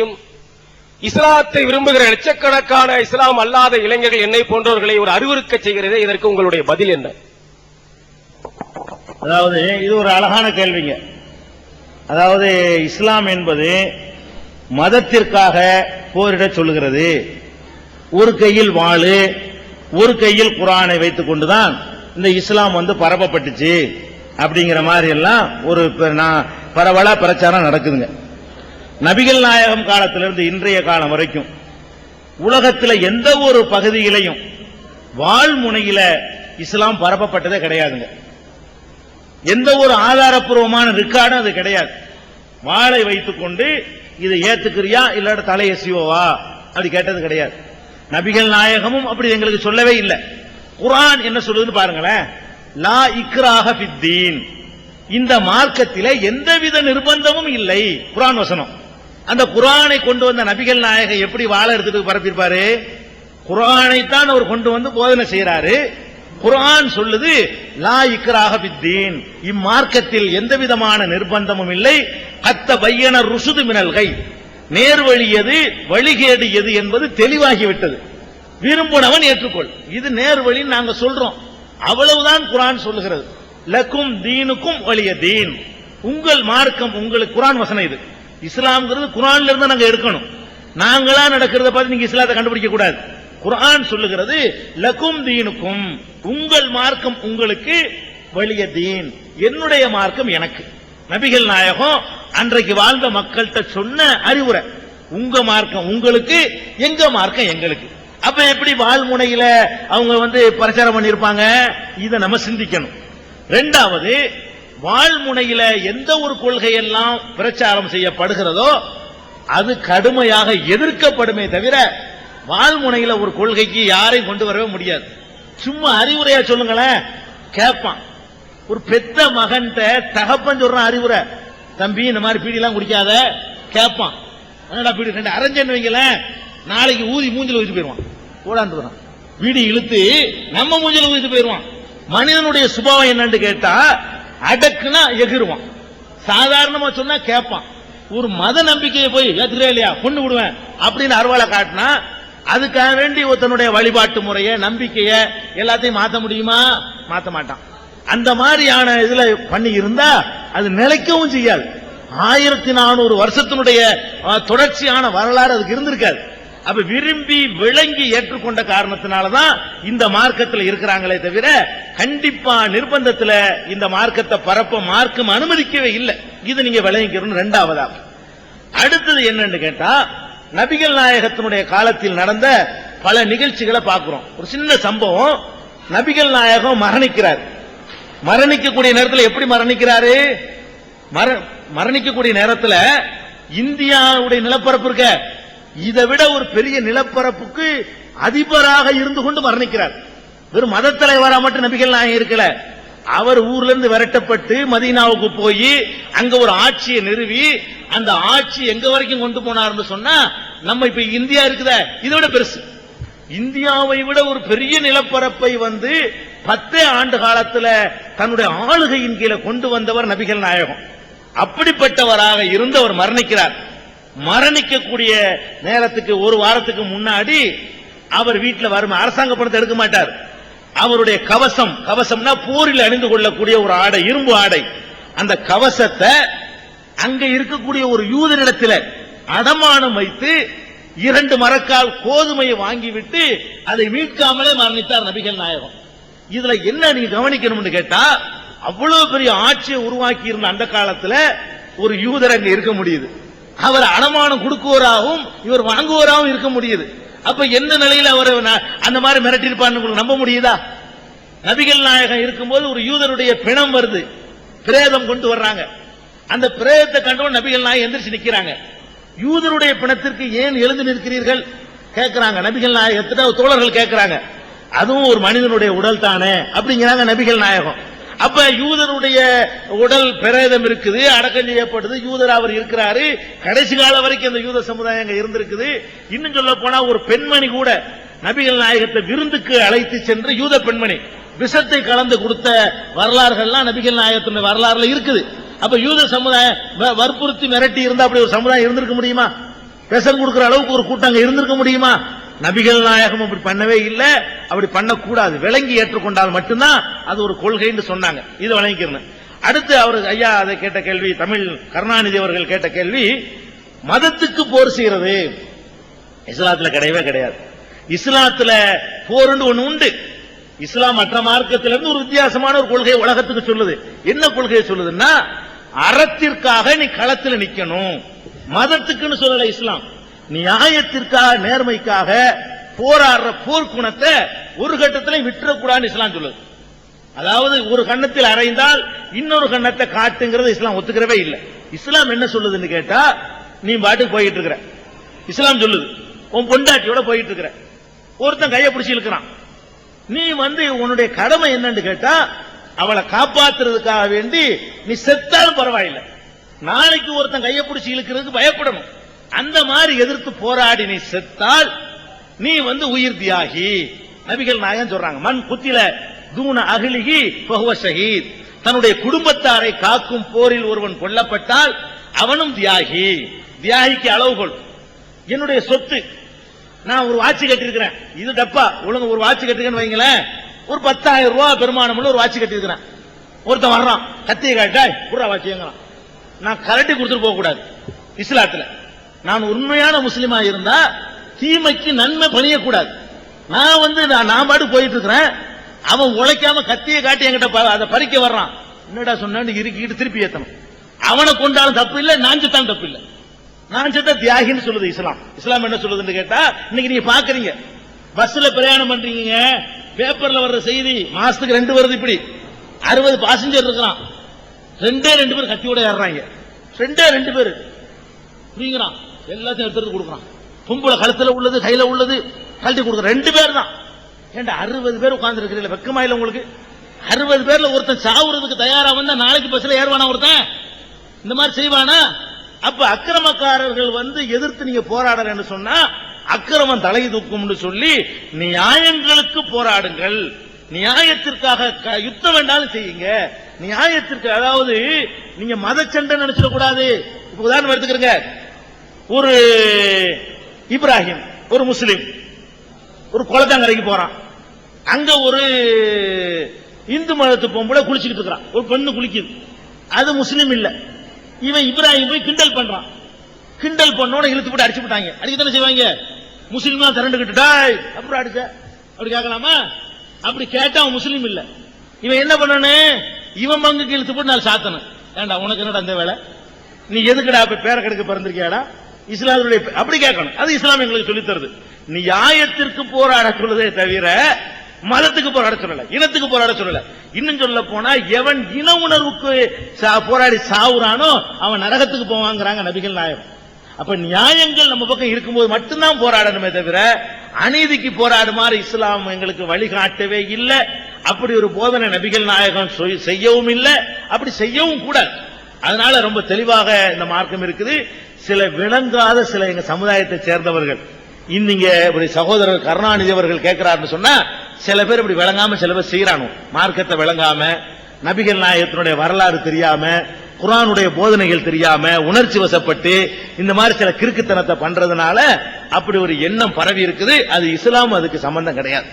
யும் இஸ்லாத்தை விரும்புகிற லட்சக்கணக்கான இஸ்லாம் அல்லாத இளைஞர்கள் என்னை போன்றவர்களை ஒரு அறிவுறுக்க செய்கிறதே இதற்கு உங்களுடைய பதில் என்ன? அதாவது இது ஒரு அழகான கேள்விங்க. அதாவது இஸ்லாம் என்பது மதத்திற்காக போரிட சொல்லுகிறது. ஒரு கையில் வாழு ஒரு கையில் குரானை வைத்துக் கொண்டுதான் இந்த இஸ்லாம் வந்து பரப்பப்பட்டுச்சு. அப்படிங்கிற மாதிரி எல்லாம் ஒரு பரவலா பிரச்சாரம் நடக்குதுங்க. நபிகள் நாயகம் காலத்திலிருந்து இன்றைய காலம் வரைக்கும் உலகத்தில் எந்த ஒரு பகுதியிலையும் வாழ்முனையில இஸ்லாம் பரப்பப்பட்டதே கிடையாதுங்க. எந்த ஒரு ஆதாரப்பூர்வமான ரெக்கார்டும் அது கிடையாது. வாளை வைத்துக்கொண்டு இதை ஏத்துக்கிறியா இல்லாட்ட தலையை சிவவா? அப்படி கேட்டது கிடையாது. நபிகள் நாயகமும் அப்படி எங்களுக்கு சொல்லவே இல்லை. குரான் என்ன சொல்லுதுன்னு பாருங்களேன். லா இக்ராக பித்தீன் இந்த மார்க்கத்திலே எந்தவித நிர்பந்தமும் இல்லை. குரான் வசனம். அந்த குரானை கொண்டு வந்த நபிகள் நாயகம் எப்படி வாழ எடுத்துட்டு பரப்பியிருப்பாரு? குரானைத்தான் தான் அவர் கொண்டு வந்து போதனை செய்யறாரு குரான் சொல்லுது லா இக்ராக பித்தீன் இம்மார்க்கத்தில் எந்த விதமான நிர்பந்தமும் இல்லை. அத்த பையன ருசுது மினல்கை நேர்வழி எது வழிகேடு எது என்பது தெளிவாகிவிட்டது. விரும்புனவன் ஏற்றுக்கொள். இது நேர்வழின்னு நாங்க சொல்றோம். அவ்வளவுதான் குரான் சொல்லுகிறது. லக்கும் தீனுக்கும் வலிய தீன். உங்கள் மார்க்கம் உங்களுக்கு குரான் வசனம் இது. இஸ்லாம்ங்கிறது குரான்ல இருந்து நாங்க எடுக்கணும். நாங்களா நடக்கிறத பார்த்து நீங்க இஸ்லாத்தை கண்டுபிடிக்க கூடாது. குரான் சொல்லுகிறது லக்கும் தீனுக்கும் உங்கள் மார்க்கம் உங்களுக்கு வலிய தீன். என்னுடைய மார்க்கம் எனக்கு. நபிகள் நாயகம் அன்றைக்கு வாழ்ந்த மக்கள்கிட்ட சொன்ன அறிவுரை உங்க மார்க்கம் உங்களுக்கு எங்க மார்க்கம் எங்களுக்கு. அப்ப எப்படி வாழ்முனையில அவங்க வந்து பிரச்சாரம் பண்ணிருப்பாங்க இதை நம்ம சிந்திக்கணும். ரெண்டாவது வாழ்முனையில எந்த ஒரு கொள்கையெல்லாம் பிரச்சாரம் செய்யப்படுகிறதோ அது கடுமையாக எதிர்க்கப்படுமே தவிர வாழ்முனையில ஒரு கொள்கைக்கு யாரையும் கொண்டு வரவே முடியாது. சும்மா அறிவுரையா சொல்லுங்களேன். கேட்பான் ஒரு பெத்த மகன்கிட்ட தகப்பன் சொல்றான் அறிவுரை. தம்பி இந்த மாதிரி பீடிலாம் குடிக்காத. கேட்பான் என்னடா பீடி ரெண்டு அரைஞ்சன்னு வைங்களேன். நாளைக்கு ஊதி மூஞ்சில் ஊதி போயிடுவான். ஓடாண்டுறான் பீடி இழுத்து நம்ம மூஞ்சில் ஊதி போயிடுவான். மனிதனுடைய சுபாவம் என்னன்னு கேட்டா அடக்குனா எகிருவான். சாதாரணமா சொன்னா கேட்பான். ஒரு மத நம்பிக்கையை போய் ஏத்துக்கிறே இல்லையா கொண்டு விடுவேன் அப்படின்னு அருவாலை காட்டினா அதுக்காக வேண்டி ஒருத்தனுடைய வழிபாட்டு முறைய நம்பிக்கைய எல்லாத்தையும் மாத்த முடியுமா? மாத்த மாட்டான். அந்த மாதிரியான இதுல பண்ணி இருந்தா அது நிலைக்கவும் செய்யாது. ஆயிரத்தி நானூறு வருஷத்தினுடைய தொடர்ச்சியான வரலாறு அதுக்கு இருந்திருக்காது. அப்ப விரும்பி விளங்கி ஏற்றுக்கொண்ட காரணத்தினாலதான் இந்த மார்க்கத்தில் இருக்கிறாங்களே தவிர கண்டிப்பா நிர்பந்தத்தில் இந்த மார்க்கத்தை பரப்ப மார்க்கம் அனுமதிக்கவே இல்லை. இது நீங்க விளங்கிக்கணும் ரெண்டாவதா. அடுத்தது என்னன்னு கேட்டா நபிகள் நாயகத்தினுடைய காலத்தில் நடந்த பல நிகழ்ச்சிகளை பார்க்கிறோம். ஒரு சின்ன சம்பவம் நபிகள் நாயகம் மரணிக்கிறார். மரணிக்கக்கூடிய நேரத்தில் எப்படி மரணிக்கிறாரு? மர- மரணிக்கக்கூடிய நேரத்தில் இந்தியாவுடைய நிலப்பரப்பு இருக்க. இதை விட ஒரு பெரிய நிலப்பரப்புக்கு அதிபராக இருந்து கொண்டு மரணிக்கிறார். வெறும் மத தலைவரா மட்டும் நபிகள் நாயகம் இருக்கல. அவர் ஊர்ல இருந்து விரட்டப்பட்டு மதீனாவுக்கு போய் அங்க ஒரு ஆட்சியை நிறுவி அந்த ஆட்சி எங்க வரைக்கும் கொண்டு போனார்னு சொன்னா நம்ம இப்ப இந்தியா இருக்குதே இதை விட பெருசு. இந்தியாவை விட ஒரு பெரிய நிலப்பரப்பை வந்து பத்தே ஆண்டு காலத்துல தன்னுடைய ஆளுகையின் கீழே கொண்டு வந்தவர் நபிகள் நாயகம். அப்படிப்பட்டவராக இருந்து அவர் மரணிக்கிறார். மரணிக்கக்கூடிய நேரத்துக்கு ஒரு வாரத்துக்கு முன்னாடி அவர் வீட்டில் வரும் அரசாங்க பணத்தை எடுக்க மாட்டார். அவருடைய கவசம் கவசம்னா போரில் அணிந்து கொள்ளக்கூடிய ஒரு ஆடை இரும்பு ஆடை. அந்த கவசத்தை அங்க இருக்கக்கூடிய ஒரு யூதனிடத்தில் அடமானம் வைத்து இரண்டு மரக்கால் கோதுமையை வாங்கிவிட்டு அதை மீட்காமலே மரணித்தார் நபிகள் நாயகம். இதுல என்ன நீங்க கவனிக்கணும்னு கேட்டா அவ்வளவு பெரிய ஆட்சியை உருவாக்கி இருந்த அந்த காலத்துல ஒரு யூதர் அங்க இருக்க முடியுது. அவர் அடமானம் கொடுக்குவோராகவும் இவர் வாங்குவோராகவும் இருக்க முடியுது. அப்ப எந்த நிலையில அவர் ந- அந்த மாதிரி மிரட்டியிருப்பான்னு உங்களுக்கு நம்ப முடியுதா? நபிகள் நாயகம் இருக்கும்போது ஒரு யூதருடைய பிணம் வருது. பிரேதம் கொண்டு வர்றாங்க. அந்த பிரேதத்தை கண்டவன் நபிகள் நாயகம் எந்திரிச்சு நிக்கிறாங்க. யூதருடைய பிணத்திற்கு ஏன் எழுந்து நிற்கிறீர்கள்? கேட்கிறாங்க நபிகள் நாயகத்திட்ட தோழர்கள் கேட்கிறாங்க அதுவும் ஒரு மனிதனுடைய உடல் தானே? அப்படிங்கிறாங்க நபிகள் நாயகம். அப்ப யூதனுடைய உடல் பிரேதம் இருக்குது அடக்கம் செய்யப்படுது யூதர் அவர் இருக்கிறாரு. கடைசி காலம் வரைக்கும் அந்த யூத சமுதாயம் அங்க இருந்திருக்குது. இன்னும் சொல்ல போனா ஒரு பெண்மணி கூட நபிகள் நாயகத்தை விருந்துக்கு அழைத்து சென்று யூத பெண்மணி விஷத்தை கலந்து கொடுத்த வரலாறுகள்லாம் நபிகள் நாயகத்தின் வரலாறுல இருக்குது. அப்ப யூத சமுதாயம் வ- வற்புறுத்தி மிரட்டி இருந்தா அப்படி ஒரு சமுதாயம் இருந்திருக்க முடியுமா? விஷம் கொடுக்கிற அளவுக்கு ஒரு கூட்டம் இருந்திருக்க முடியுமா? நபிகள் நாயகம் அப்படி பண்ணவே இல்லை. அப்படி பண்ணக்கூடாது. விளங்கி ஏற்றுக்கொண்டால் மட்டும்தான் அது ஒரு கொள்கைன்னு சொன்னாங்க. இது வழங்கிக்கிறேன் அடுத்து அவர் ஐயா அதை கேட்ட கேள்வி தமிழ் கருணாநிதி அவர்கள் கேட்ட கேள்வி மதத்துக்கு போர் செய்யறது. இஸ்லாத்துல கிடையவே கிடையாது. இஸ்லாத்துல போர்னு ஒண்ணு உண்டு. இஸ்லாம் மற்ற மார்க்கத்திலிருந்து ஒரு வித்தியாசமான ஒரு கொள்கை உலகத்துக்கு சொல்லுது. என்ன கொள்கையை சொல்லுதுன்னா அறத்திற்காக நீ களத்தில் நிக்கணும். மதத்துக்குன்னு சொல்லல இஸ்லாம். நியாயத்திற்காக நேர்மைக்காக போராடுற போர்க்குணத்தை ஒரு கட்டத்திலையும் விட்டுறக்கூடாதுன்னு இஸ்லாம் சொல்லுது. அதாவது ஒரு கண்ணத்தில் அரைந்தால் இன்னொரு கண்ணத்தை காட்டுங்கிறது இஸ்லாம் ஒத்துக்கிறவே இல்லை. இஸ்லாம் என்ன சொல்லுதுன்னு கேட்டா நீ பாட்டுக்கு போயிட்டு இருக்கிற. இஸ்லாம் சொல்லுது. உன் பொண்டாட்டியோட போயிட்டு இருக்கிற. ஒருத்தன் கையை பிடிச்சி இழுக்கிறான். நீ வந்து உன்னுடைய கடமை என்னன்னு கேட்டா அவளை காப்பாத்துறதுக்காக வேண்டி நீ செத்தாலும் பரவாயில்லை. நாளைக்கு ஒருத்தன் கையை பிடிச்சி இழுக்கிறதுக்கு பயப்படணும். அந்த மாதிரி எதிர்த்து போராடி நீ செத்தால் நீ வந்து உயிர் தியாகி. நபிகள் நாயகம் சொல்றாங்க மண் குத்தில தூண அகிலிகி பகுவ ஷஹீத். தன்னுடைய குடும்பத்தாரை காக்கும் போரில் ஒருவன் கொல்லப்பட்டால் அவனும் தியாகி. தியாகிக்கு அளவுகோல். என்னுடைய சொத்து. நான் ஒரு வாட்சி கட்டியிருக்கிறேன். இது டப்பா. ஒழுங்கு ஒரு வாட்சி கட்டிருக்கேன்னு வைங்களேன். ஒரு பத்தாயிரம் ரூபாய் பெருமானம் ஒரு வாட்சி கட்டிருக்கிறேன் ஒருத்தன் வர்றான். கத்தியை காட்டாய் புறா வாட்சிங்கிறான் நான் கரண்டி கொடுத்துட்டு போக கூடாது இஸ்லாத்துல. நான் உண்மையான முஸ்லீமா இருந்தா தீமைக்கு நன்மை பணியக்கூடாது. நான் வந்து நான் பாடு போயிட்டு இருக்கிறேன் அவன் உழைக்காம கத்தியை காட்டி என்கிட்ட ப- அதை பறிக்க வர்றான். என்னடா சொன்னான்னு இருக்கிட்டு திருப்பி ஏத்தணும். அவனை கொண்டாலும் தப்பு இல்லை நான் செத்தான் தப்பு இல்லை. நான் செத்த தியாகின்னு சொல்லுது இஸ்லாம். இஸ்லாம் என்ன சொல்லுதுன்னு கேட்டா இன்னைக்கு நீங்க பாக்குறீங்க. பஸ்ல பிரயாணம் பண்றீங்க. பேப்பர்ல வர்ற செய்தி மாசத்துக்கு ரெண்டு வருது இப்படி. அறுபது பாசஞ்சர் இருக்கிறான். ரெண்டே ரெண்டு பேர் கத்தியோட ஏறாங்க ரெண்டே ரெண்டு பேர். புரியுங்கிறான் எல்லாத்தையும் எடுத்துட்டு கொடுக்குறான். பொம்பளை கழுத்துல உள்ளது கையில உள்ளது கழட்டி கொடுக்குறான் ரெண்டு பேர் தான் ஏண்டா அறுபது பேர் உட்கார்ந்து இருக்கிறீங்களா வெக்கமா இல்ல உங்களுக்கு? அறுபது பேர்ல ஒருத்தன் சாவுறதுக்கு தயாரா வந்தா நாளைக்கு பஸ்ல ஏறுவானா ஒருத்தன்? இந்த மாதிரி செய்வானா? அப்ப அக்கிரமக்காரர்கள் வந்து எதிர்த்து நீங்க போராடுறேன்னு சொன்னா அக்கிரமம் தலை தூக்கும்னு சொல்லி நியாயங்களுக்கு போராடுங்கள். நியாயத்திற்காக க- யுத்தம் வேண்டாலும் செய்யுங்க. நியாயத்திற்கு அதாவது நீங்க மத சண்டை நினைச்சிடக்கூடாது. இப்ப உதாரணம் எடுத்துக்கிறங்க. ஒரு இப்ராஹிம் ஒரு முஸ்லிம் ஒரு குளத்தாங்கரைக்கு போறான். அங்க ஒரு இந்து மதத்து பொம்பளை குளிச்சுக்கிட்டு இருக்கிறான். ஒரு பெண்ணு குளிக்குது. அது முஸ்லீம் இல்ல. இவன் இப்ராஹிம் போய் கிண்டல் பண்றான். கிண்டல் பண்ணோட இழுத்து போட்டு அடிச்சு விட்டாங்க. அடிக்க தானே செய்வாங்க? முஸ்லீமா திரண்டுகிட்டு டாய் அப்புறம் அடிச்ச. அப்படி கேட்கலாமா? அப்படி கேட்டா அவன் முஸ்லீம் இல்ல. இவன் என்ன பண்ணணும் இவன் பங்குக்கு இழுத்து போட்டு நான் சாத்தணும். ஏண்டா உனக்கு என்னடா அந்த வேலை? நீ எதுக்குடா இப்ப பேர கெடுக்க பிறந்திருக்கியாடா? இஸ்லாமுடைய அப்படி கேட்கணும். அது இஸ்லாம் எங்களுக்கு சொல்லித் தருது. நியாயத்திற்கு போராட சொல்லுதே தவிர மதத்துக்கு போராட சொல்லல. இனத்துக்கு போராட சொல்லல. இன்னும் சொல்ல போனா எவன் இன உணர்வுக்கு சா- போராடி சாவுறானோ அவன் நரகத்துக்கு போவாங்கிறாங்க நபிகள் நாயகம். அப்ப நியாயங்கள் நம்ம பக்கம் இருக்கும்போது மட்டும்தான் போராடணுமே தவிர அநீதிக்கு போராடுமாறு இஸ்லாம் எங்களுக்கு வழிகாட்டவே இல்லை. அப்படி ஒரு போதனை நபிகள் நாயகம் செய்யவும் இல்லை. அப்படி செய்யவும் கூடாது. அதனால ரொம்ப தெளிவாக இந்த மார்க்கம் இருக்குது. சில விளங்காத சில எங்க சமுதாயத்தை சேர்ந்தவர்கள். இன்னிங்க இப்படி சகோதரர் கருணாநிதி அவர்கள் கேட்கிறாருன்னு சொன்னா சில பேர் இப்படி விளங்காம சில பேர் செய்யறானு மார்க்கத்தை விளங்காம நபிகள் நாயகத்தினுடைய வரலாறு தெரியாம குரானுடைய போதனைகள் தெரியாம உணர்ச்சி வசப்பட்டு இந்த மாதிரி சில கிறுக்குத்தனத்தை பண்றதுனால அப்படி ஒரு எண்ணம் பரவி இருக்குது. அது இஸ்லாம் அதுக்கு சம்பந்தம் கிடையாது.